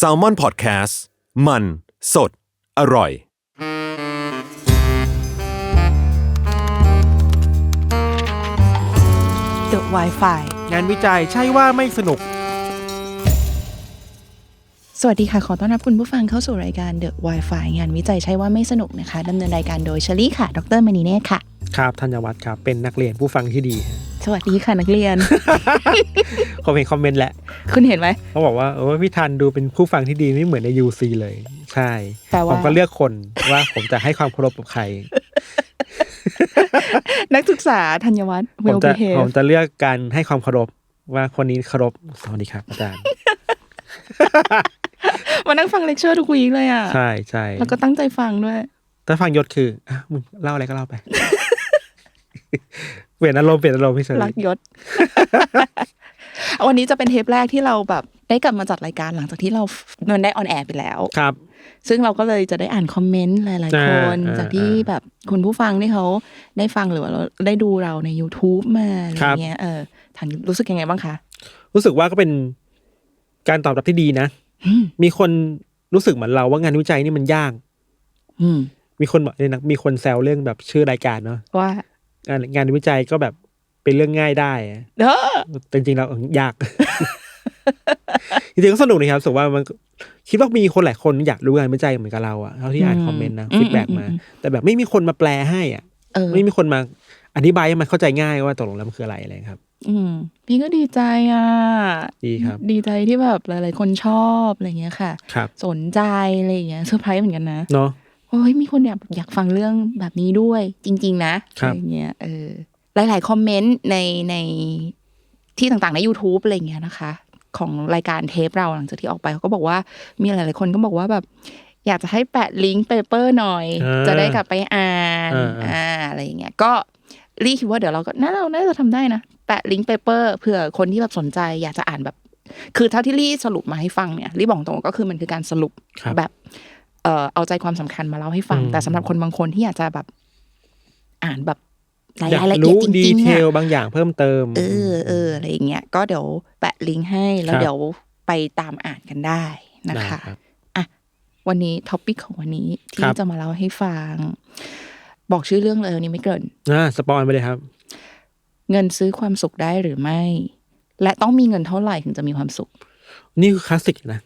s a l ม o n PODCAST มัน สด อร่อย The Wi-Fi งานวิจัยใช่ว่าไม่สนุก สวัสดีค่ะ ขอต้อนรับคุณผู้ฟังเข้าสู่รายการ The Wi-Fi งานวิจัยใช่ว่าไม่สนุกนะคะดำเนินรายการโดยเชลี่ค่ะ ดรมณีเนตรค่ะ ครับธัญวัฒน์ครับ เป็นนักเรียนผู้ฟังที่ดี สวัสดีค่ะนักเรียนผมเห็นคอมเมนต์แหละ คุณเห็นไหมเขาบอกว่าโอ้ยพี่ทันดูเป็นผู้ฟังที่ดีไม่เหมือนใน UC เลย ใช่แปลว่าผมก็เลือกคนว่าผมจะให้ความเคารพกับใคร นักศึกษาธัญวัฒน์ผม well จะ behave ผมจะเลือกการให้ความเคารพว่าคนนี้เคารพสวัสดีครับอาจารย์มานั่งฟังเลคเชอร์ทุกวีคเลยอะ ใช่ใช่แล้วก็ตั้งใจฟังด้วยถ้าฟังยศคืออะมึงเล่าอะไรก็เล่าไป เปลี่ยนอารมณ์เปลี่ยนอารมณ์พี่เฉยรักยศ วันนี้จะเป็นเทปแรกที่เราแบบได้กลับมาจัดรายการหลังจากที่เรามันได้ออนแอร์ไปแล้ว ครับ ซึ่งเราก็เลยจะได้อ่านคอมเมนต์หลาย ๆ คนอ่าจากที่อ่าแบบคุณผู้ฟังที่เขาได้ฟังหรือว่าเราได้ดูเราใน YouTube มาอะไรครับเงี้ย เออทันรู้สึกยังไงบ้างคะ รู้สึกว่าก็เป็นการตอบรับที่ดีนะอืมมีคนรู้สึกเหมือนเราว่างานวิจัยนี่มันยาก อืมมีคนบอกเลยนะมีคนแซวเรื่องแบบชื่อรายการเนาะว่า งานงานวิจัยก็แบบเป็นเรื่องง่ายได้อะเด้อแต่จริงๆแล้วยากจริงๆก็สนุกนะครับรู้สึกว่ามันคิดว่ามีคนหลายคนอยากรู้งานวิจัยเหมือนกับเราอะเท่าที่อ่านคอมเมนต์นะฟีดแบ็กมา แต่แบบไม่มีคนมาแปลให้อะเออไม่มีคนมาอธิบายให้มันเข้าใจง่ายว่าตกลงแล้วมันคืออะไรอะไรครับ อืมพี่ก็ดีใจอะ ดีครับ ดีใจที่แบบหลาย ๆ คนชอบอะไรเงี้ยค่ะ ครับ สนใจอะไรเงี้ยเซอร์ไพรส์เหมือนกันนะ เนาะ โอ้ยมีคนอยากอยากฟังเรื่องแบบนี้ด้วย จริง ๆ นะครับอะไรเงี้ยเออหลาย ๆ คอมเมนต์ในในที่ต่างๆ ใน YouTube อะไรเงี้ยนะคะ ของรายการเทปเราหลังจากที่ออกไปเขาก็บอกว่ามีหลาย ๆ คนก็บอกว่าแบบ อยากจะให้แปะลิงก์เปเปอร์หน่อยอ่าจะได้กลับไปอ่านอ่าอ่าอ่าอะไรอย่างเงี้ยก็รีคิดว่าเดี๋ยวเราก็น่าเราน่าจะทำได้นะแปะลิงก์เปเปอร์เผื่อคนที่แบบสนใจ อยากจะอ่านแบบ คือเท่าที่รีสรุปมาให้ฟังเนี่ยรีบอกตรงก็คือมันคือการสรุปครับแบบ เอ่อเอาใจความสำคัญมาเล่าให้ฟังอืมแต่สำหรับคนบางคนที่อยากจะแบบ อ่านแบบรายอยากละเอียดรู้จดีริงเทๆลอะบางอย่างเพิ่มเติม เออเอออะไรอย่างเงี้ยก็เดี๋ยวแปะลิงก์ให้แล้วครับเดี๋ยวไปตามอ่านกันได้นะได้คะรับอะวันนี้ท็อปิกของวันนี้คที่รับจะมาเล่าให้ฟัง บอกชื่อเรื่องเลยวันนี้ไม่เกินอ่าสปอยไปเลยครับ เงินซื้อความสุขได้หรือไม่ และต้องมีเงินเท่าไหร่ถึงจะมีความสุข นี่คือคลาสสิกนะ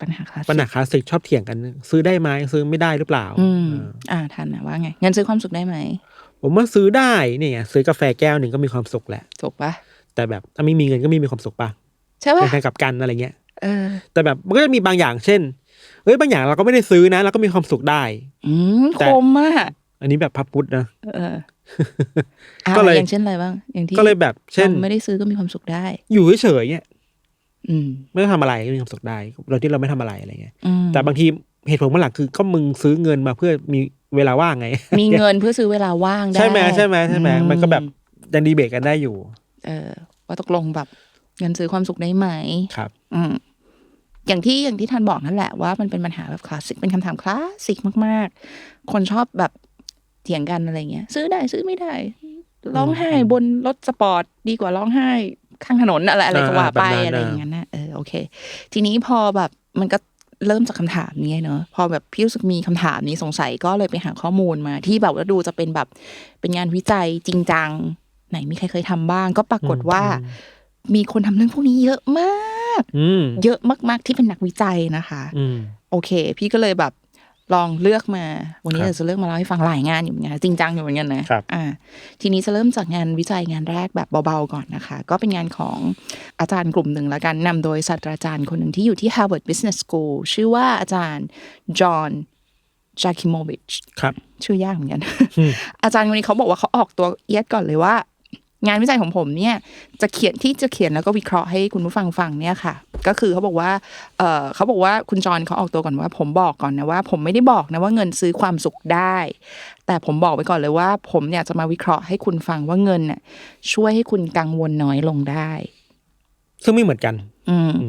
ปัญหาคลาสสิกปัญหาคลาสสิกชอบเถียงกัน ซื้อได้ไหมซื้อไม่ได้หรือเปล่า อืมเอออ่าทันนะว่าไงเงินซื้อความสุขได้ไหม ผมว่าซื้อได้เนี่ยไงซื้อกาแฟแก้วหนึ่งก็มีความสุขแหละถูกปะแต่แบบถ้าไม่มีเงินก็ไม่มีความสุขป่ะใช่ปะเป็นการกลับกันอะไรเงี้ยเออ แต่แบบมันก็จะมีบางอย่างเช่นเอ้ยบางอย่างเราก็ไม่ได้ซื้อนะเราก็มีความสุขได้ อืมแต่คมมากอันนี้แบบพับพุทธนะเอออะก็เลยอย่างเช่นอะไรบ้างอย่างที่ก็เลยแบบ เช่นราไม่ได้ซื้อก็มีความสุขได้ อยู่เฉยๆเนี่ยอืม ไม่ต้องทำอะไรก็มีความสุขได้โดยที่เราไม่ทำอะไรอะไรเงี้ยอืมแต่บางทีเหตุผลเมื่อหลังคือก็มึงซื้อเงินมาเพื่อมีเวลาว่างไง มีเงินเพื่อซื้อเวลาว่างได้ใช่ไหมใช่ไหมใช่ไหมอืมันก็แบบยังดีเบตกันได้อยู่ เออ ว่าตกลงแบบเงินซื้อความสุขได้ไหมครับ อืมอย่างที่อย่างที่ท่านบอกนั่นแหละว่ามันเป็นปัญหาแบบคลาสสิกเป็นคำถามคลาสสิกมาก ๆ คนชอบแบบเถียงกันอะไรเงี้ย ซื้อได้ซื้อไม่ได้ร้องไห้บนรถสปอร์ตดีกว่าร้องไห้ ข้างถนนอะไรอะไรก็ว่าไปอ่าแบบนั้นอะไรอย่างนั้นนะเออโอเค ทีนี้พอแบบมันก็เริ่มจากคำถามนี้เนอะพอแบบพี่รู้สึกมีคำถามนี้สงสัยก็เลยไปหาข้อมูลมา ที่แบบว่าดูจะเป็นแบบเป็นงานวิจัยจริงจังไหนมีใครเคยทำบ้าง ก็ปรากฏว่า มีคนทำเรื่องพวกนี้เยอะมากอืมเยอะมาก ๆที่เป็นนักวิจัยนะคะอืมโอเค พี่ก็เลยแบบ ลองเลือกมา วันนี้ครับเราจะเลือกมาเล่าให้ฟังหลายงานอยู่เหมือนกันจริงจังอยู่เหมือนกันนะครับอ่าทีนี้จะเริ่มจากงานวิจัยงานแรกแบบเบาๆก่อนนะคะ ก็เป็นงานของอาจารย์กลุ่มหนึ่งแล้วกันนำโดยศาสตราจารย์คนหนึ่งที่อยู่ที่ Harvard Business School ชื่อว่าอาจารย์จอห์นจาคิโมวิชครับ ชื่อยากเหมือนกัน อาจารย์คนนี้เขาบอกว่าเขาออกตัวเอียดก่อนเลยว่า งานวิจัยของผมเนี่ยจะเขียนที่จะเขียนแล้วก็วิเคราะห์ให้คุณผู้ฟังฟังเนี่ยค่ะ ก็คือเขาบอกว่าเออเขาบอกว่าคุณจรเขาออกตัวก่อนว่า ผมบอกก่อนนะว่า ผมไม่ได้บอกนะว่าเงินซื้อความสุขได้ แต่ผมบอกไว้ก่อนเลยว่า ผมอยากจะมาวิเคราะห์ให้คุณฟังว่าเงินน่ะช่วยให้คุณกังวลน้อยลงได้ ซึ่งไม่เหมือนกัน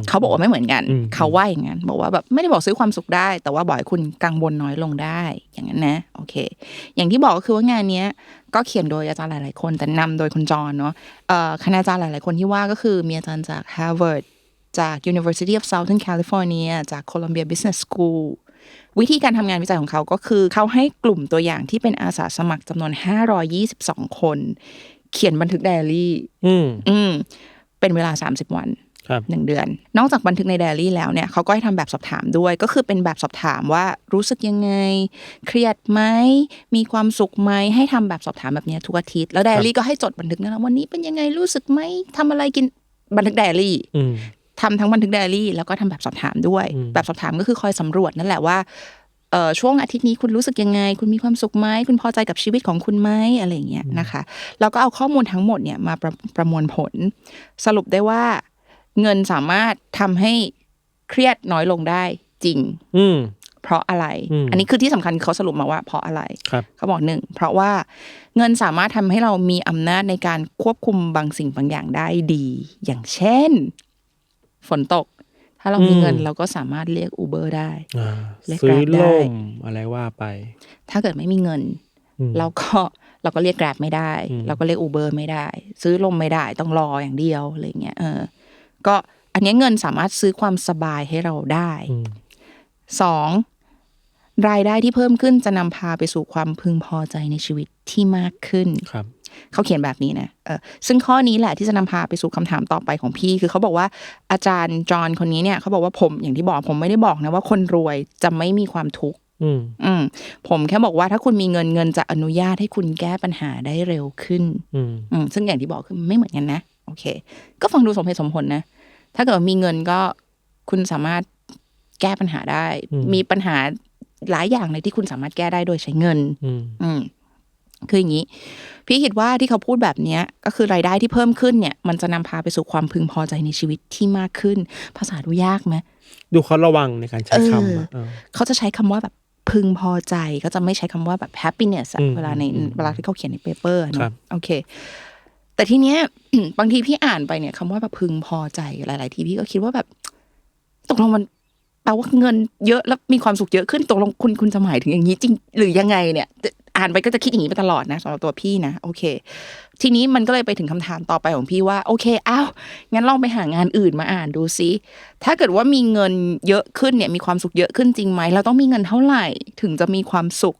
เขาบอกว่าไม่เหมือนกันอืมเขาว่าอย่างนั้น บอกว่าแบบไม่ได้บอกซื้อความสุขได้ แต่ว่าบอกให้คุณกังวลน้อยลงได้ อย่างนั้นนะ โอเค อย่างที่บอกก็คือว่างานเนี้ย ก็เขียนโดยอาจารย์หลาย ๆ คน แต่นำโดยคุณจรเนาะเอ่อคณาจารย์หลาย ๆ คนที่ว่าก็คือมีอาจารย์จาก Harvard จาก University of Southern California จาก Columbia Business School วิธีการทำงานวิจัยของเขาก็คือ เขาให้กลุ่มตัวอย่างที่เป็นอาสาสมัครจำนวน 522 คน เขียนบันทึกไดอารี่ อืมอืมเป็นเวลา 30 วันครับ หนึ่งเดือน นอกจากบันทึกในไดอารี่แล้วเนี่ยเขาก็ให้ทำแบบสอบถามด้วย ก็คือเป็นแบบสอบถามว่ารู้สึกยังไง เครียดไหมมีความสุขไหมให้ทำแบบสอบถามแบบเนี้ยทุกอาทิตย์แล้วไดอารี่ก็ให้จดบันทึกนะวันนี้เป็นยังไงรู้สึกไหมทำอะไรกินบันทึกไดอารี่อืมทำทั้งบันทึกไดอารี่แล้วก็ทำแบบสอบถามด้วยอืมแบบสอบถามก็คือคอยสำรวจนั่นแหละว่าเอ่อช่วงอาทิตย์นี้คุณรู้สึกยังไง คุณมีความสุขไหมคุณพอใจกับชีวิตของคุณไหมอะไรอย่างเงี้ยนะคะแล้วก็เอาข้อมูลทั้งหมดเนี่ยมาประประมวลผล สรุปได้ว่า เงินสามารถทำให้เครียดน้อยลงได้จริง อืมเพราะอะไรอืมอันนี้คือที่สำคัญเขาสรุปมาว่า เพราะอะไรครับเขาบอกหนึ่งเพราะว่าเงินสามารถทำให้เรามีอำนาจในการควบคุมบางสิ่งบางอย่างได้ดี อย่างเช่น ฝนตก ถ้าเรามีเงินอืมเราก็สามารถเรียกอูเบอร์ได้อ่าเรียกซื้อ Grab ได้ล่มอะไรว่าไป ถ้าเกิดไม่มีเงินอืมเราก็เราก็เรียกแกร็บไม่ได้อืมเราก็เรียกอูเบอร์ไม่ได้ ซื้อลมไม่ได้ต้องรออย่างเดียวอะไรเงี้ยเออ ก็อันเนี้ยเงินสามารถซื้อความสบายให้เราได้อืมสองรายได้ที่เพิ่มขึ้นจะนำพาไปสู่ความพึงพอใจในชีวิตที่มากขึ้นครับเขาเขียนแบบนี้นะเออซึ่งข้อนี้แหละที่จะนำพาไปสู่คำถามต่อไปของพี่ คือเขาบอกว่าอาจารย์จอห์นคนนี้เนี่ยเขาบอกว่าผมอย่างที่บอกผมไม่ได้บอกนะว่าคนรวยจะไม่มีความทุกข์อืมอืมผมแค่บอกว่าถ้าคุณมีเงินเงินจะอนุญาตให้คุณแก้ปัญหาได้เร็วขึ้น อืมอืมซึ่งอย่างที่บอกคือไม่เหมือนกันนะโอเค ก็ฟังดูสมเหตุสมผลนะ ถ้าเกิดว่ามีเงินก็คุณสามารถแก้ปัญหาได้ มีปัญหาหลายอย่างเลยที่คุณสามารถแก้ได้โดยใช้เงิน อืมอืมคืออย่างนี้ พี่คิดว่าที่เขาพูดแบบเนี้ยก็คือรายได้ที่เพิ่มขึ้นเนี่ย มันจะนำพาไปสู่ความพึงพอใจในชีวิตที่มากขึ้น ภาษาดูยากไหมดูเขาระวังในการใช้คำอะเออเออเขาจะใช้คำว่าแบบพึงพอใจก็จะไม่ใช้คำว่าแบบ happiness อะอืมเวลาในอืมเวลาที่เขาเขียนในเปเปอร์ครัเนาะบโอเค แต่ทีเนี้ยบางทีพี่อ่านไปเนี่ยคำว่าแบบพึงพอใจหลาย ๆ ทีพี่ก็คิดว่าแบบ ตกลงมันแปลว่าเงินเยอะแล้วมีความสุขเยอะขึ้นตกลงคุณคุณจะหมายถึงอย่างนี้จริง หรือยังไงเนี่ยอ่านไปก็จะคิดอย่างนี้ไปตลอดนะสำหรับตัวพี่นะโอเค ทีนี้มันก็เลยไปถึงคำถามต่อไปของพี่ว่า โอเคอ้าวงั้นลองไปหางานอื่นมาอ่านดูซิถ้าเกิดว่ามีเงินเยอะขึ้นเนี่ย มีความสุขเยอะขึ้นจริงไหมเราต้องมีเงินเท่าไหร่ ถึงจะมีความสุข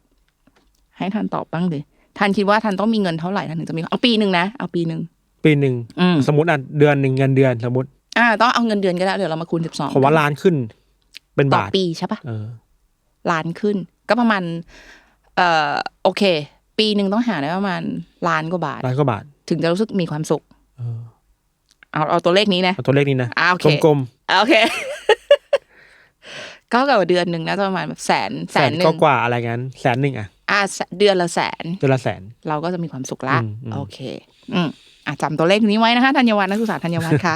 ให้ทันตอบบ้างเลย ทันคิดว่าทันต้องมีเงินเท่าไหร่ทันถึงจะมีเอาปีหนึ่งนะเอาปีหนึ่งปีหนึ่งอืมสมมติอะเดือนหนึ่งเงินเดือนสมมติ อ่าต้องเอาเงินเดือนก็ได้เดี๋ยวเรามาคูณสิบสองผมว่าล้านขึ้น เป็นต่อบาทปีใช่ปะเออล้านขึ้น ก็ประมาณเอ่อโอเค ปีหนึ่งต้องหาได้ประมาณล้านกว่าบาท ล้านกว่าบาทถึงจะรู้สึกมีความสุข เออเอาเอาตัวเลขนี้นะ เอาตัวเลขนี้นะอ่าโอเค กลมโอเค ก็เกิดว่าเดือนหนึ่งน่าจะประมาณแบบแสนๆแสนหนึ่ก็งกว่าอะไรงั้นแสนหนึ่งอะ อ่าเดือนละแสน เดือนละแสน เราก็จะมีความสุขละอืมอืมโอเค อืมอะจำตัวเลขนี้ไว้นะคะธัญวัฒน์นักศึกษาธัญวัฒน์ค่ะ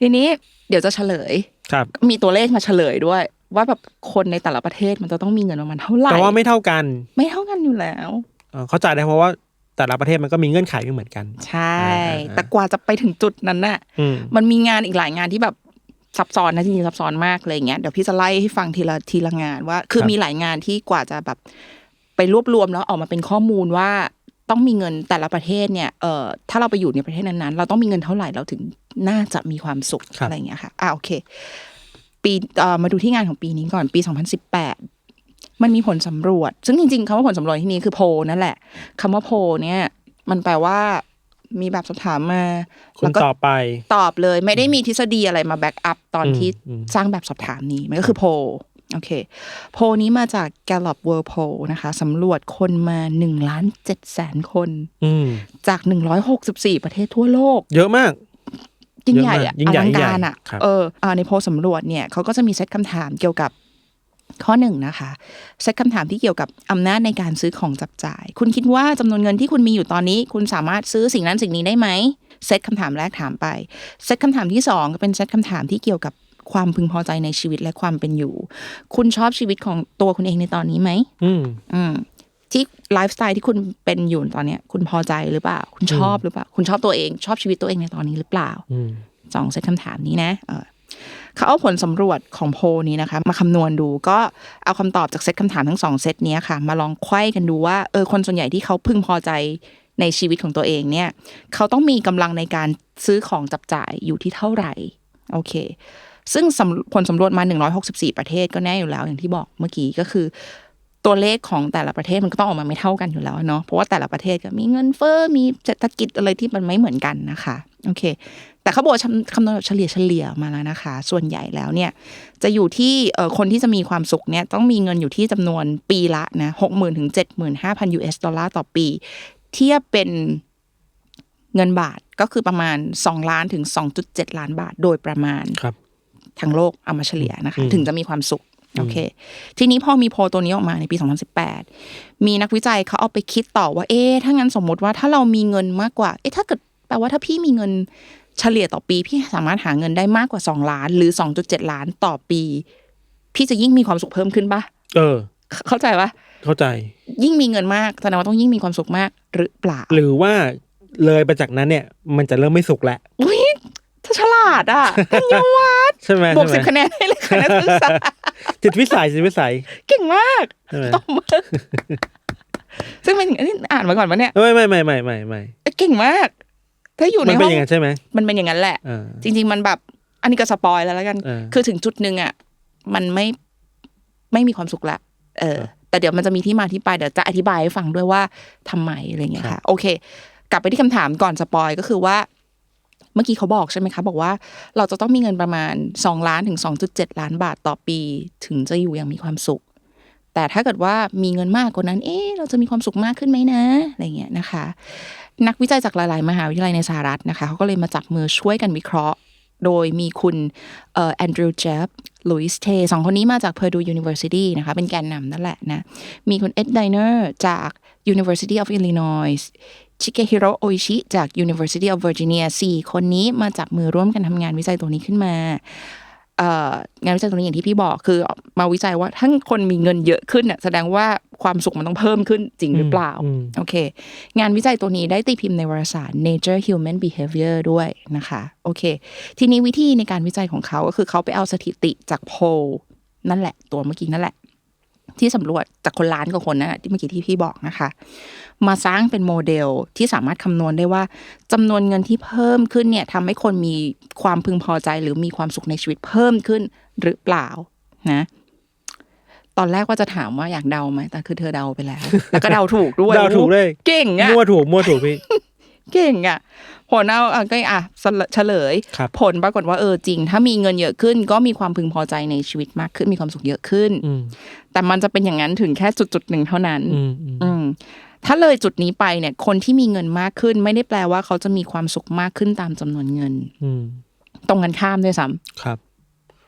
ทีนี้เดี๋ยวจะเฉลย ครับ มีตัวเลขมาเฉลยด้วย ว่าแบบคนในแต่ละประเทศมันจะต้องมีเงินประมาณเท่าไหร่ แต่ว่าไม่เท่ากัน ไม่เท่ากันอยู่แล้วเออเข้าใจได้เพราะว่าแต่ละประเทศมันก็มีเงื่อนไขไม่เหมือนกัน ใช่อ่าอ่าแต่กว่าจะไปถึงจุดนั้นน่ะอืมมันมีงานอีกหลายงานที่แบบ ซับซ้อนนะจริงๆซับซ้อนมากเลยอย่างเงี้ยเดี๋ยวพี่จะไล่ให้ฟังทีละทีละงานว่า คือมีหลายงานที่กว่าจะแบบไปรวบรวมแล้วออกมาเป็นข้อมูลว่าต้องมีเงินแต่ละประเทศเนี่ยเอ่อถ้าเราไปอยู่ในประเทศนั้นๆ เราต้องมีเงินเท่าไหร่เราถึงน่าจะมีความสุขครับอะไรอย่างเงี้ยค่ะอ่าโอเค ปีเอ่อมาดูที่งานของปีนี้ก่อนปี 2018 มันมีผลสำรวจ ซึ่งจริงๆคำว่าผลสำรวจที่นี้คือโพลนั่นแหละคำว่าโพลเนี่ย มันแปลว่า มีแบบสอบถามมาคุแล้ณวก็ต่อไป ตอบเลย ไม่ได้มีทฤษฎีอะไรมาแบ็กอัพตอนอืมที่อืมสร้างแบบสอบถามนี้ มันก็คือโพลโอเค โพลนี้มาจาก Gallup World Poll นะคะสำรวจคนมา1ล้าน7แสนคนอืมจาก 164 ประเทศทั่วโลก เยอะมาก ยิ่งใหญ่อะเยอะมากยิ่งใหญ่อลังการอะครับเอออ่าในโพลสำรวจเนี่ยเขาก็จะมีเซตคำถามเกี่ยวกับ ข้อหนึ่งนะคะเซตคำถามที่เกี่ยวกับอำนาจในการซื้อของจับจ่าย คุณคิดว่าจำนวนเงินที่คุณมีอยู่ตอนนี้ คุณสามารถซื้อสิ่งนั้นสิ่งนี้ได้ไหมเซตคำถามแรกถามไปเซตคำถามที่สองก็เป็นเซตคำถามที่เกี่ยวกับความพึงพอใจในชีวิตและความเป็นอยู่ คุณชอบชีวิตของตัวคุณเองในตอนนี้ไหมอืมอืมที่ไลฟ์สไตล์ที่คุณเป็นอยู่ตอนเนี้ย คุณพอใจหรือเปล่า คุณชอบหรือเปล่า คุณชอบตัวเอง ชอบชีวิตตัวเองในตอนนี้หรือเปล่าอืมสองเซตคำถามนี้นะ เออ เขาเอาผลสำรวจของโพนี้นะคะ มาคำนวณดูก็เอาคำตอบจากเซตคำถามทั้งสองเซตนี้ค่ะ มาลองไขว้กันดูว่าเออคนส่วนใหญ่ที่เขาพึงพอใจในชีวิตของตัวเองเนี่ย เขาต้องมีกำลังในการซื้อของจับจ่ายอยู่ที่เท่าไหร่โอเค ซึ่งผลสำรวจมา 164 ประเทศก็แน่อยู่แล้ว อย่างที่บอกเมื่อกี้ก็คือตัวเลขของแต่ละประเทศมันก็ต้องออกมาไม่เท่ากันอยู่แล้วเนาะเพราะว่าแต่ละประเทศก็มีเงินเฟ้อมีเศรษฐกิจอะไรที่มันไม่เหมือนกันนะคะโอเค แต่เขาบอกว่าคำคำนวณแบบเฉลี่ยเฉลี่ยมาแล้วนะคะ ส่วนใหญ่แล้วเนี่ยจะอยู่ที่เอ่อคนที่จะมีความสุขเนี่ยต้องมีเงินอยู่ที่จำนวนปีละนะหกหมื่นถึงเจ็ดหมื่นห้าพัน US ดอลลาร์ต่อปี เทียบเป็นเงินบาทก็คือประมาณสองล้านถึงสองจุดเจ็ดล้านบาทโดยประมาณครับทั้งโลกเอามาเฉลี่ยนะคะอืมถึงจะมีความสุขโอเค ทีนี้พอมีโพลตัวนี้ออกมาในปี 2018 มีนักวิจัยเขาเอาไปคิดต่อว่า เอ๊ะถ้างั้นสมมติว่าถ้าเรามีเงินมากกว่า เอ๊ะถ้าเกิดแปลว่าถ้าพี่มีเงิน เฉลี่ยต่อปีพี่สามารถหาเงินได้มากกว่า2ล้าน หรือ2.7ล้านต่อปี พี่จะยิ่งมีความสุขเพิ่มขึ้นปะเออ เข้าใจปะเข้าใจ ยิ่งมีเงินมากแสดงว่าต้องยิ่งมีความสุขมากหรือเปล่า หรือว่าเลยไปจากนั้นเนี่ย มันจะเริ่มไม่สุกแล้วอุ้ยถ้าฉลาดอะกัญญาวัฒน์ใช่ไหมบวกใช่สิบไหมคะแนนให้เลยค่ะนักศึกษาจิตวิสัยจิตวิสัย เก่งมากใช่ไหมตบมือซึ่งเป็นอันนี้อ่านมาก่อนปะเนี่ย ไม่ไม่ไม่ไม่ไม่ไม่เก่งมาก ถ้าอยู่ในมันเป็ห้นองอย่างนั้นใช่ไหมมันเป็นอย่างนั้นแหละ อ่า จริง ๆ มันแบบอันนี้ก็สปอยแล้วแล้วกัน เออคือถึงจุดหนึ่งอะมันไม่ไม่มีความสุขละ เออ แต่เดี๋ยวมันจะมีที่มาที่ไปเดี๋ยวจะอธิบายให้ฟังด้วยว่าทำไมอะไรเงี้ยค่ะ โอเค กลับไปที่คำถามก่อนสปอยก็คือว่า เมื่อกี้เขาบอกใช่ไหมคะ บอกว่าเราจะต้องมีเงินประมาณสองล้านถึงสองจุดเจ็ดล้านบาทต่อปี ถึงจะอยู่อย่างมีความสุข แต่ถ้าเกิดว่ามีเงินมากกว่านั้น เอ๊ะเราจะมีความสุขมากขึ้นไหมนะอะไรเงี้ยนะคะ นักวิจัยจากหลาย ๆ มหาวิทยาลัยในสหรัฐนะคะเขาก็เลยมาจับมือช่วยกันวิเคราะห์ โดยมีคุณแอนดรูว์เจฟลุยส์เทสองคนนี้มาจาก Purdue University นะคะเป็นแกนนำนั่นแหละนะ มีคุณเอ็ดไดเนอร์จาก University of Illinois ชิเกฮิโรโออิชิจาก University of Virginia สี่คนนี้มาจับมือร่วมกันทำงานวิจัยตัวนี้ขึ้นมา งานวิจัยตัวนี้อย่างที่พี่บอกคือมาวิจัยว่าถ้าคนมีเงินเยอะขึ้นน่ะแสดงว่าความสุขมันต้องเพิ่มขึ้นจริงหรือเปล่าอืมโอเค งานวิจัยตัวนี้ได้ตีพิมพ์ในวารสาร Nature Human Behavior ด้วยนะคะโอเค ทีนี้วิธีในการวิจัยของเขาก็คือเขาไปเอาสถิติจากโพลนั่นแหละ ตัวเมื่อกี้นั่นแหละ ที่สำรวจจากคนล้านกว่าคนนั่นแหละที่เมื่อกี้ที่พี่บอกนะคะ มาสร้างเป็นโมเดลที่สามารถคำนวณได้ว่าจำนวนเงินที่เพิ่มขึ้นเนี่ยทำให้คนมีความพึงพอใจหรือมีความสุขในชีวิตเพิ่มขึ้นหรือเปล่านะ ตอนแรกว่าจะถามว่าอยากเดาไหมแต่คือเธอเดาไปแล้ว แล้วก็เดาถูกด้วยเดาถูกเลยเก่งอะมั่วถูกมั่วถูกพี่เก่งอะผ ลเอาอะก็อะเฉลยครับผลปรากฏว่าเออจริง ถ้ามีเงินเยอะขึ้น ก็มีความพึงพอใจในชีวิตมากขึ้นมีความสุขเยอะขึ้นอืมแต่มันจะเป็นอย่างนั้นถึงแค่จุดจุดๆหนึ่งเท่านั้น อืมอืมอืมถ้าเลยจุดนี้ไปเนี่ย คนที่มีเงินมากขึ้น ไม่ได้แปลว่าเขาจะมีความสุขมากขึ้นตามจำนวนเงินอืมตรงกันข้ามด้วยซ้ำครับ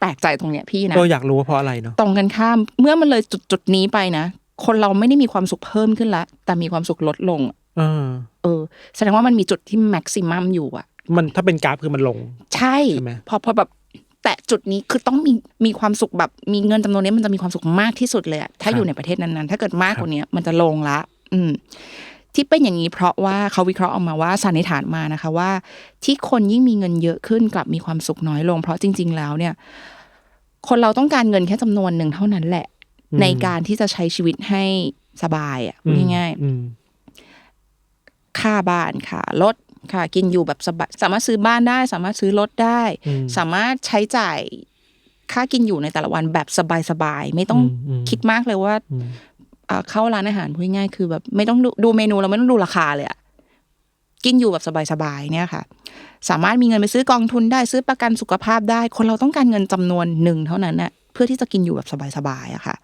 แปลกใจตรงเนี้ยพี่นะก็อยากรู้ว่าเพราะอะไรเนาะตรงกันข้าม เมื่อมันเลยจุดจุดๆนี้ไปนะคนเราไม่ได้มีความสุขเพิ่มขึ้นละแต่มีความสุขลดลงอ่า เออ แสดงว่ามันมีจุดที่แม็กซิมัมอยู่อะมันถ้าเป็นกราฟคือมันลง ใช่ใช่ไหมพอพอแบบแตะจุดนี้คือต้องมีมีความสุขแบบ มีเงินจำนวนนี้มันจะมีความสุขมากที่สุดเลยอะถ้าอยู่ในประเทศนั้นๆ ถ้าเกิดมากกว่านี้มันจะลงละ อืม ที่เป็นอย่างนี้เพราะว่าเขาวิเคราะห์ออกมาว่าสันนิษฐานมานะคะว่า ที่คนยิ่งมีเงินเยอะขึ้นกลับมีความสุขน้อยลง เพราะจริง ๆ แล้วเนี่ย คนเราต้องการเงินแค่จำนวนหนึ่งเท่านั้นแหละ ในการที่จะใช้ชีวิตให้สบายอะพูดง่ายๆอืม ค่าบ้านค่ะรถค่ะ กินอยู่แบบสบายสามารถซื้อบ้านได้ สามารถซื้อรถได้อืมสามารถใช้จ่ายค่ากินอยู่ในแต่ละวันแบบสบายๆไม่ต้องอืมอืมคิดมากเลยว่าอืมเอ่อเข้าร้านอาหารพูดง่ายๆคือแบบไม่ต้องดูดูเมนูเราไม่ต้องดูราคาเลยอะกินอยู่แบบสบายๆเนี่ยค่ะ สามารถมีเงินไปซื้อกองทุนได้ซื้อประกันสุขภาพได้ คนเราต้องการเงินจำนวนหนึ่งเท่านั้นน่ะเพื่อที่จะกินอยู่แบบสบายๆอะค่ะ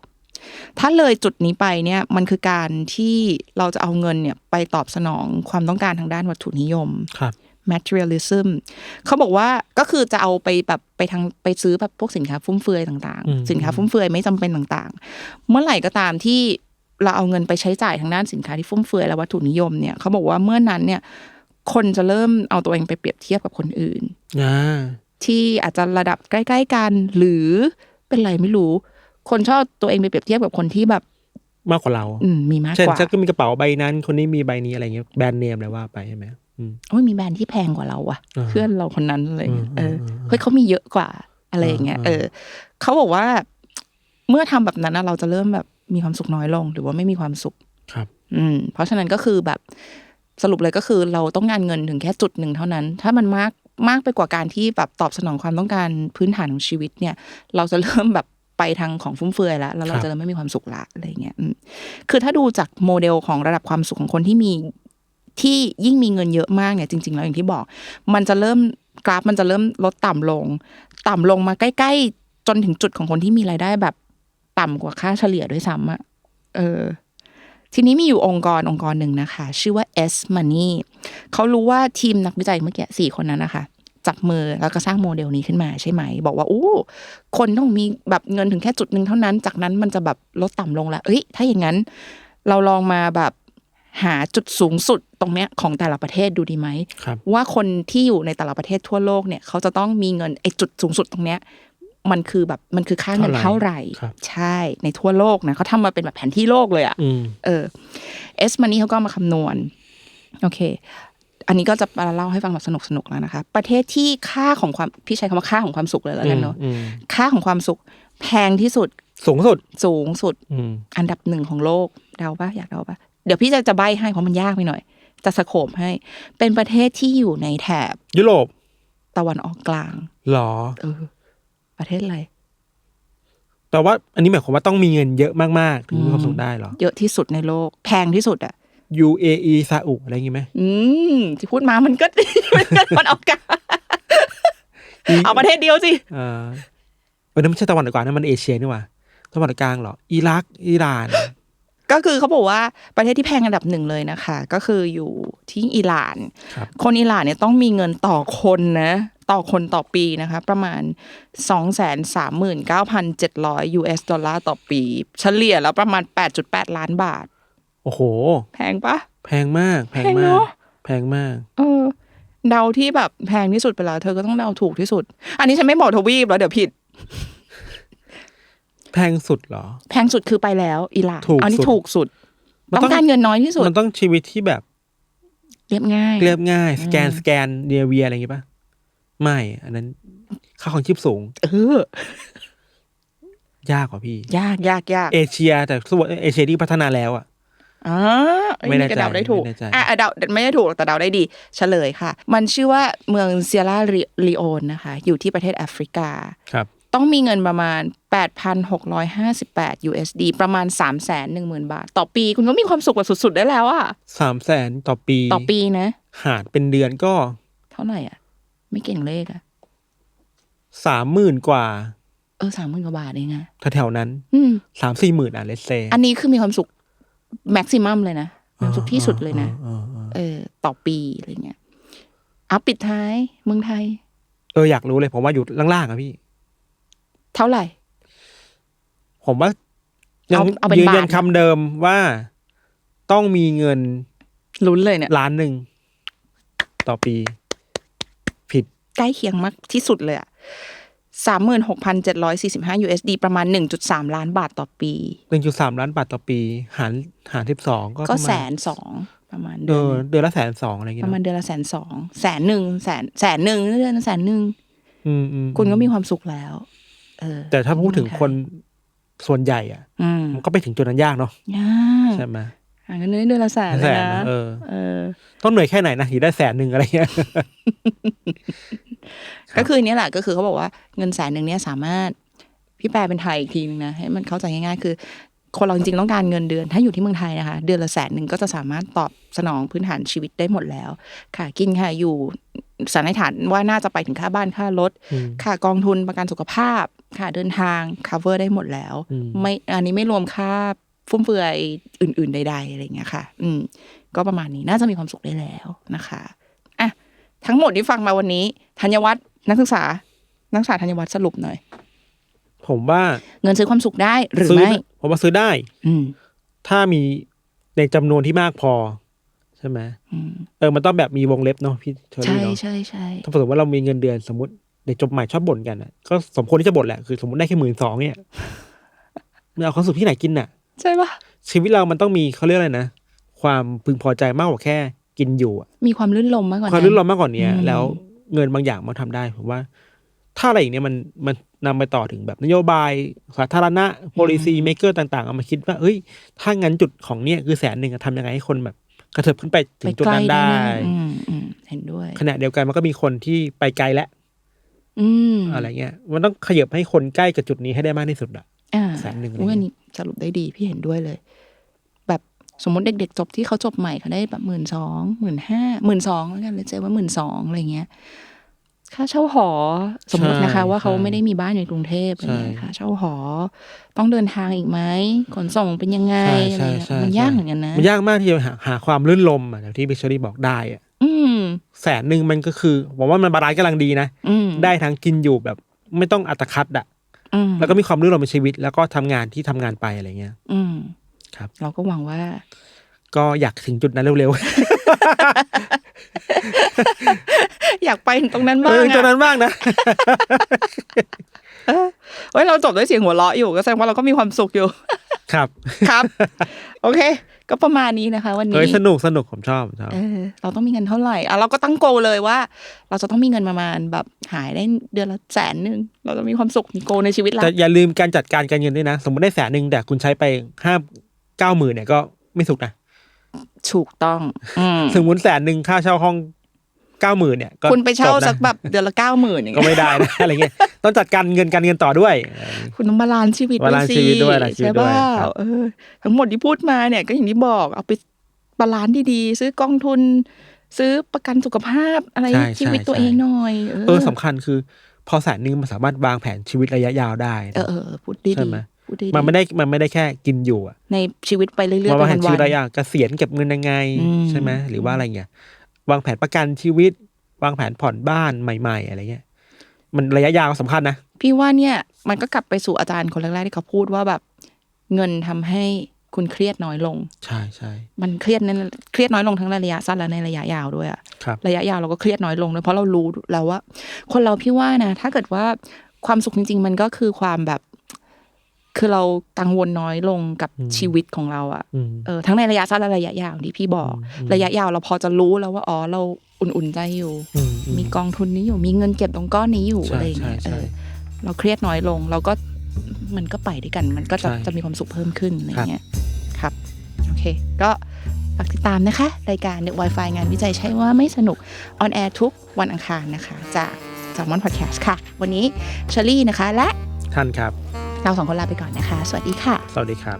ถ้าเลยจุดนี้ไปเนี่ยมันคือการที่เราจะเอาเงินเนี่ยไปตอบสนองความต้องการทางด้านวัตถุนิยมครับ materialism เขาบอกว่าก็คือจะเอาไปแบบไปทางไปซื้อแบบพวกสินค้าฟุ่มเฟือยต่างอืมๆสินค้าฟุ่มเฟือยไม่จำเป็นต่างๆ เมื่อไหร่ก็ตามที่เราเอาเงินไปใช้จ่ายทางด้านสินค้าที่ฟุ่มเฟือยและวัตถุนิยมเนี่ยเขาบอกว่าเมื่อนั้นเนี่ย คนจะเริ่มเอาตัวเองไปเปรียบเทียบกับคนอื่นอ่าที่อาจจะระดับใกล้ ๆ กัน หรือเป็นไรไม่รู้ คนชอบตัวเองไปเปรียบเทียบกับคนที่แบบมากกว่าเราอืมมีมากเช่นกว่าฉันก็มีกระเป๋าใบนั้น คนนี้มีใบนี้อะไรเงี้ยแบรนด์เนมอะไรว่าไปใช่ไหมอืมโอ้ยมีแบรนด์ที่แพงกว่าเราอะอ่าเพื่อนเราคนนั้นอะไรเงี้ยอืมเอออืมอืมเฮ้ยเขามีเยอะกว่าอะไรอย่างเงี้ยอ่าเออเขาบอกว่า เมื่อทำแบบนั้นนะเราจะเริ่มแบบมีความสุขน้อยลง หรือว่าไม่มีความสุขครับ อืม เพราะฉะนั้นก็คือแบบสรุปเลยก็คือเราต้องการเงินถึงแค่จุดหนึ่งเท่านั้น ถ้ามันมากมากไปกว่าการที่แบบตอบสนองความต้องการพื้นฐานของชีวิตเนี่ย เราจะเริ่มแบบ ไปทางของฟุ่มเฟือยแล้วแล้วเราครับจะเริ่มไม่มีความสุขละอะไรเงี้ยอืมคือถ้าดูจากโมเดลของระดับความสุขของคนที่มีที่ยิ่งมีเงินเยอะมากเนี่ยจริง ๆ แล้วอย่างที่บอก มันจะเริ่มกราฟมันจะเริ่มลดต่ำลง ต่ำลงมาใกล้ ๆ จนถึงจุดของคนที่มีรายได้แบบต่ำกว่าค่าเฉลี่ยด้วยซ้ำอะเออ ทีนี้มีอยู่องค์กรองค์กรหนึ่งนะคะ ชื่อว่า S Money เขารู้ว่าทีมนักวิจัยเมื่อกี้สี่คนนั้นนะคะ จับมือแล้วก็สร้างโมเดลนี้ขึ้นมาใช่ไหม บอกว่าอู้คนต้องมีแบบเงินถึงแค่จุดหนึ่งเท่านั้น จากนั้นมันจะแบบลดต่ำลงแล้วเอ้ยถ้าอย่างนั้น เราลองมาแบบหาจุดสูงสุดตรงเนี้ยของแต่ละประเทศดูดีไหมครับว่าคนที่อยู่ในแต่ละประเทศทั่วโลกเนี่ย เขาจะต้องมีเงินไอ้จุดสูงสุดตรงเนี้ยมันคือแบบมันคือค่าเงินเท่าเท่าไหไหร่ร่ครับใช่ในทั่วโลกนะเขาทำมาเป็นแบบแผนที่โลกเลยอะอืมเออเอสมันนี่เขาก็มาคำนวณโอเค อันนี้ก็จะมาเล่าให้ฟังแบบสนุกสนุกๆแล้วนะคะ ประเทศที่ค่าของความพี่ใช้คำว่าค่าของความสุขเลยแล้วกันเนาะอืมค่าของความสุขแพงที่สุด สูงสุดสูงสุดอืมอันดับหนึ่งของโลกเดาปะอยากเดาปะเดี๋ยวพี่จะจะใบให้เพราะมันยากไปหน่อย จะสโคปให้ เป็นประเทศที่อยู่ในแถบ ยุโรปตะวันออกกลางหรอเออประเทศอะไรแต่ว่าอันนี้หมายความว่าต้องมีเงินเยอะมากๆถึงมีความสุขได้เหรอ เยอะที่สุดในโลก แพงที่สุดอะ UAE ซาอุอะไรอย่างงี้ไหมอืมที่พูดมามันก็ มันก็ตะวันออกกลางเอาประเทศเดียวสิเออเออนั่นไม่ใช่ตะวันออกกลางนั่นมันเอเชียนี่หว่าตะวันออกกลางเหรออิรักอิหร่าน ก็คือเขาบอกว่าประเทศที่แพงอันดับหนึ่งเลยนะคะ ก็คืออยู่ที่อิหร่าน ครับ คนอิหร่านเนี่ยต้องมีเงินต่อคนนะ ต่อคนต่อปีนะคะ ประมาณ 2 3 9 7 0 0 US ดอลลาร์ต่อปี เฉลี่ยแล้วประมาณ 8.8 ล้านบาท โอ้โห แพงปะแพงมาก แพงแพงมาเนกอะแพงมาก เออ เดาที่แบบแพงที่สุดไปแล้วเธอก็ต้องเดาถูกที่สุด อันนี้ฉันไม่บอกทวีปแล้วเดี๋ยวผิด แพงสุดเหรอ แพงสุดคือไปแล้ว อิหร่านถูกอันนี้สุดถูกสุดมันต้องการเงินน้อยที่สุด มันต้องชีวิตที่แบบ เรียบง่าย เรียบง่าย สแกนสแกนเดียเวียอะไรอย่างงี้ปะไม่ อันนั้นค่าของชีพสูง เออ ยากกว่าพี่ ยากยากยาก เอเชียแต่ส่วนเอเชียที่พัฒนาแล้วอะ อ่าเอ้ยไม่แน่นี่ก็เดาได้ถูกไม่แน่ใจอะอะเดาไม่ได้ถูกหรอกแต่เดาได้ดี เฉลยค่ะ มันชื่อว่าเมืองเซียร่าลีโอนนะคะ อยู่ที่ประเทศแอฟริกา ครับ ต้องมีเงินประมาณ 8,658 USD ประมาณ 310,000 บาท ต่อปีคุณก็มีความสุขแบบสุด ๆ ได้แล้วอะสามแสนต่อปี ต่อปีนะ หารเป็นเดือนก็ เท่าไหร่อะไม่เก่งเลขอะสามหมื่นกว่าเออสามหมื่นกว่าบาทเองอะแถวๆนั้นอืมสามสี่หมื่นอะเลสเซ อันนี้คือมีความสุข แม็กซิมัมเลยนะมีความสุขที่สุดเลยนะเออเออเออ ต่อปีอะไรเงี้ยเอาปิดท้ายเมืองไทย เอออยากรู้เลย ผมว่าอยู่ล่างๆอะพี่ เท่าไหร่ ผมว่ายัเอางเอาเป็นยืนยันบาทคำเดิมว่าต้องมีเงินลุ้นเลยเนี่ยล้านหนึ่ง ต่อปี ผิดใกล้เคียงมากที่สุดเลยอะ สามหมื่นหกพันเจ็ดร้อยสี่สิบห้า USD ประมาณหนึ่งจุดสามล้านบาทต่อปีหนึ่งจุดสามล้านบาทต่อปี หารหารสิบสองก็ก็ประมาณแสนสองประมาณเอเดือนอหนึ่งเดือนละแสนสองอะไรอย่างปเงี้ยระมาณเนอะเดือนละแสนสองแสนหนึ่งแสนแสนหนึ่งเดือนละแสนหนึ่งอืมอืมคุณก็มีความสุขแล้วเออแต่ถ้าพูดถึงคนส่วนใหญ่อะอืมมันก็ไปถึงจุดนั้นยากเนาะยากใช่ไหม หาเงินเดือนละแสนเลแสยนนะนะเออ เออ ต้องเหนื่อยแค่ไหนนะถึงได้แสนหนึ่งอะไรเงี้ย ครับ ก็คืออนนี้แหละก็คือเขาบอกว่าเงินแสนหนึ่งเนี่ยสามารถพี่แปลเป็นไทยอีกทีนึงนะให้มันเข้าใจง่ายๆคือ คนเราจริงๆต้องการเงินเดือน ถ้าอยู่ที่เมืองไทยนะคะ เดือนละแสนหนึ่งก็จะสามารถตอบสนองพื้นฐานชีวิตได้หมดแล้ว ค่ะกินค่ะอยู่สันนิษฐานว่าน่าจะไปถึงค่าบ้านค่ารถ อืม ค่ากองทุนประกันสุขภาพ ค่าเดินทาง cover ได้หมดแล้ว อืม ไม่อันนี้ไม่รวมค่า ฟุ่มเฟือยอื่น ๆ ใด ๆ อะไรอย่างเงี้ยค่ะ อืม ก็ประมาณนี้น่าจะมีความสุขได้แล้วนะคะอะทั้งหมดที่ฟังมาวันนี้ธัญวัฒน์นักศึกษา นักศึกษาธัญวัฒน์สรุปหน่อย ผมว่าเงินซื้อความสุขได้หรือซื้อไม่ผมว่าซื้อได้ อืม ถ้ามีในจำนวนที่มากพอ ใช่ไหมอืมเออมันต้องแบบมีวงเล็บเนาะพี่เชอใช่รี่เนาะใช่ใช่ถ้าสมมติว่าเรามีเงินเดือนสมมติเด็กจบใหม่ชอบบ่นกันอะก็สมควรที่จะบ่นแหละคือสมมติได้แค่หมื่นสองเนี่ยมันเอาความสุขที่ไหนกินน่ะ ใช่ปะชีวิตเรามันต้องมีเขาเรียกอะไรนะ ความพึงพอใจมากกว่าแค่กินอยู่อะมีความลื่นลมมากกว่าความรื่นรมย์มากกว่านี้อืมแล้วเงินบางอย่างมันทำได้ผมว่า ถ้าอะไรอย่างเนี้ยมันมันนำไปต่อถึงแบบนโยบายสาธารณะ policy maker ต่างๆ เอามาคิดว่าเอ้ย ถ้างั้นจุดของเนี้ยคือแสนหนึ่งอะทำยังไงให้คนแบบกระเถิบขึ้นไปถึไปงจุดใกล้นั้นได้ได้แน่อืมอืมเห็นด้วยขณะเดียวกันมันก็มีคนที่ไปไกลแล้วอืมอะไรเงี้ย มันต้องขยับให้คนใกล้กับจุดนี้ให้ได้มากที่สุดอะ อ่าแสนหนึ่งอุ้ยอันนี้สรุปได้ดีพี่เห็นด้วยเลย แบบสมมติเด็ก ๆ จบที่เขาจบใหม่เขาได้แบบหมื่นสองหมื่นห้าหมื่นสองแล้วกันเลยเจอว่าหมื่นสองอะไรเงี้ยค่าเช่าหอสมมตินะคะ ว่าเขาไม่ได้มีบ้านอยู่กรุงเทพอะไรเงี้ยค่าเช่าหอ ต้องเดินทางอีกไหมขนส่งเป็นยังไงใช่อะไรใช่เงี้ยใช่มันยากเหมือนกันนะมันยากมากที่จะหาหาความลื่นลมอะอย่างที่บิชชอรี่บอกได้อะอืมแสนหนึ่งมันก็คือผมว่ามันบาลานซ์กำลังดีนะอืมได้ทั้งกินอยู่แบบไม่ต้องอัตคัดอะอืม แล้วก็มีความลื่นลมในชีวิต แล้วก็ทำงานที่ทำงานไปอะไรเงี้ย อืมครับ เราก็หวังว่า ก็อยากถึงจุดนั้นเร็วอยากไปถึงตรงนั้นๆบ้าเอองจุดอะนั้นบ้างนะเฮ้ยเราจบด้วยเสียงหัวเราะอยู่ก็แสดงว่าเราก็มีความสุขอยู่ ครับ ครับ โอเค ก็ประมาณนี้นะคะ วันเอ้ยนี้สนุกสนุกผมชอบผมชอบเออเราต้องมีเงินเท่าไหร่อะเราก็ตั้งโกลเลยว่า เราจะต้องมีเงินประมาณแบบหายได้เดือนละแสนหนึ่งเราจะมีความสุขมีโกลในชีวิตเราแต่อย่าลืมการจัดการการเงินด้วยนะ สมมติได้แสนหนึ่งแต่คุณใช้ไปห้าเก้าหมื่นเนี่ยก็ไม่สุกนะถูกต้องอืมสมมติแสนหนึ่งค่าเช่าห้อง เก้าหมื่นเนี่ยก็คุณไปเช่าจนะสักแบบเดือนละเก้าหมื่นอย่างก็เงี้ยไม่ได้นะอะไรเงี้ยต้องจัดการเงินการเงินต่อด้วย คุณต้องบาลานซ์ชีวิตบาลานซ์ชีวิตด้วยบาลานซ์ชีวิใช่ตด้วยป่ะครับเออทั้งหมดที่พูดมาเนี่ยก็อย่างที่บอกเอาไปบาลานซ์ดีๆ ซื้อกองทุน ซื้อประกันสุขภาพอะไรใช่ชีวิตใช่ตัวเองหน่อยเออสำคัญคือ พอแสนหนึ่งมันสามารถวางแผนชีวิตระยะยาวได้ เออเออเออพูดดีใช่ไหมๆพูดดีๆมันไม่ได้มันไม่ได้แค่กินอยู่อะในชีวิตไปเรื่อยๆมันวางแผนไปชีวิตวัระนยะยาวเกษียณเก็บเงินยังไงอืมใช่ไหมหรือว่าอะไรเงี้ย วางแผนประกันชีวิต วางแผนผ่อนบ้านใหม่ๆ อะไรเงี้ย มันระยะยาวสำคัญนะๆพี่ว่าเนี่ยมันก็กลับไปสู่อาจารย์คนแรกๆที่เขาพูดว่าแบบเงินทำให้คุณเครียดน้อยลง ใช่ใช่มันเครียดในเครียดน้อยลงทั้งในระยะสั้นและในระยะยาวด้วยอะครับระยะยาวเราก็เครียดน้อยลงเลยเพราะเรารู้แล้วว่า คนเราพี่ว่านะ ถ้าเกิดว่าความสุขจริง ๆ มันก็คือความแบบ คือเรากังวลน้อยลงกับชีวิตของเราอะอืมเออทั้งในระยะสั้นและระยะยาวที่พี่บอกอืมระยะยาวเราพอจะรู้แล้วว่าอ๋อเราอุ่นๆใจอยู่อืมอืมมีกองทุนนี้อยู่มีเงินเก็บตรงก้อนนี้อยู่ใช่อะไรอย่างเงี้ยใช่เอใช่อเราเครียดน้อยลง เราก็มันก็ไปด้วยกัน มันก็จะใช่จะมีความสุขเพิ่มขึ้นอะไรครับเงี้ยครับโอเค ก็ฝากติดตามนะคะรายการ The Wi-Fi งานวิจัยใช่ว่าไม่สนุกออนแอร์ทุกวันอังคารนะคะ จากจากมอนพอดแคสต์ค่ะ วันนี้เชอรี่นะคะและ ท่านครับ เราสองคนลาไปก่อนนะคะ สวัสดีค่ะ สวัสดีครับ